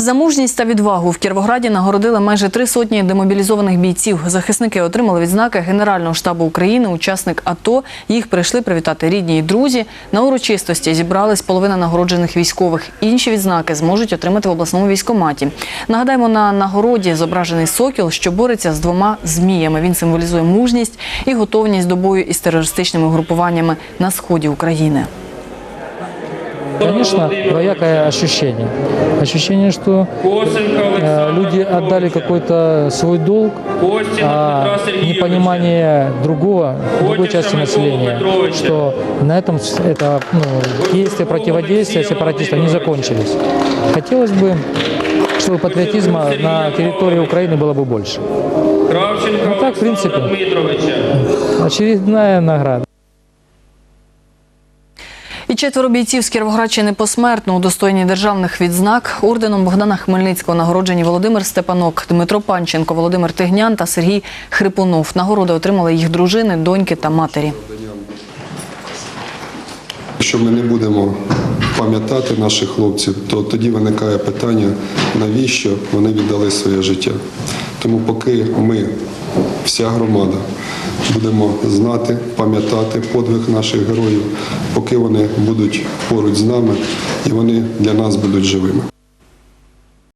За мужність та відвагу в Кіровограді нагородили майже три сотні демобілізованих бійців. Захисники отримали відзнаки Генерального штабу України, учасник АТО. Їх прийшли привітати рідні і друзі. На урочистості зібрались половина нагороджених військових. Інші відзнаки зможуть отримати в обласному військкоматі. Нагадаємо, на нагороді зображений сокіл, що бореться з двома зміями. Він символізує мужність і готовність до бою із терористичними групуваннями на сході України. Конечно, двоякое ощущение. Ощущение, что э, люди отдали какой-то свой долг, а непонимание другого, другой части населения, что на этом это ну, действия, противодействия сепаратистов не закончились. Хотелось бы, чтобы патриотизма на территории Украины было бы больше. Ну так, в принципе. Очередная награда. І четверо бійців з Кіровоградщини посмертно удостоєні державних відзнак орденом Богдана Хмельницького нагороджені Володимир Степанок, Дмитро Панченко, Володимир Тигнян та Сергій Хрипунов. Нагороди отримали їх дружини, доньки та матері. Якщо ми не будемо пам'ятати наших хлопців, то тоді виникає питання, навіщо вони віддали своє життя. Тому поки ми, вся громада, будемо знати, пам'ятати подвиг наших героїв, поки вони будуть поруч з нами і вони для нас будуть живими.